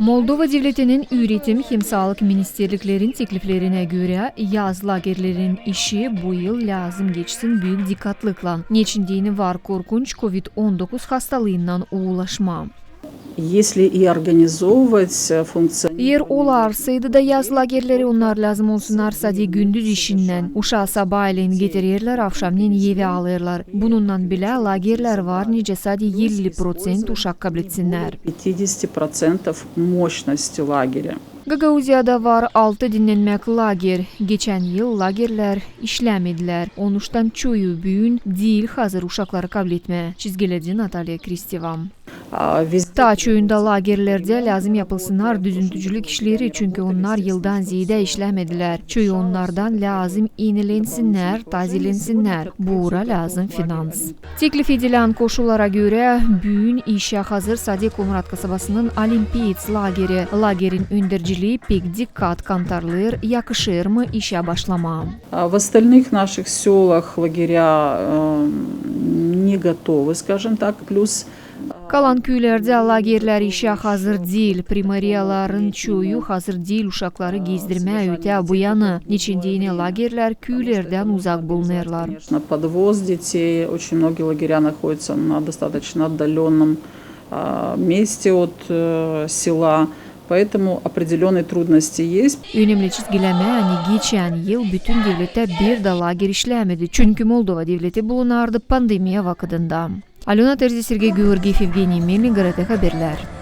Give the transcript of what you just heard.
Moldova devletinin üretim, hem sağlık ministerliklerin tekliflerine göre yaz lagerlerin işi bu yıl lazım geçsin büyük dikkatlikle. Neçindiğini var korkunç COVID-19 hastalığından ulaşma. Если и организовывать э, функционирование... Eğer olarsaydı da yaz lagerleri onlar lazım olsunlar sadece gündüz işinden. Uşağı sabahleyin getirirler, akşamleyin eve alırlar. Bununla bile lagerler var nice sadece 50% uşak kabul etsinler. 50% мощности лагеря. Gagauziyada var 6 dinlenmek lager. Geçen yıl lagerler işlemediler. Onuştan çoğu büyün değil hazır uşakları kabul etme. Çizgiledi Natalya Kristeva. А везде Ta çoğunda lagerlerde lazım yapılsınlar düzüntücülük işleri çünkü onlar yıldan ziyade işlemediler. Çoğu onlardan lazım iğnelensinler, tazelensinler. Buğra lazım finans. Teklif edilen koşullara göre büyün işe hazır Sadi Komrat kasabasının Olimpiyats lageri. Lagerin öndürciliği pek dikkat kantarlır, yakışır mı işe başlama. А В остальных наших селах лагеря э, не готовы, скажем так. Плюс калан күйлөрдө лагерлер иши азыр дил примарияларын чую азыр дил ушаклары кездирме өтө буяны нечендейне лагерлер күйлөрдөн узак булнерлар на подвоз детей очень многие лагеря находятся на достаточно отдаленном а, месте от э, села Поэтому определенные трудности есть. Önemli çizgileme hani geçen yıl bütün devlete bir de lager işlemedi. Çünkü Moldova devleti bulunardı pandemiya vakıdında. Алюна Терзи, Сергей Георгиев, Евгений Мельник, ГРТ Хаберлер.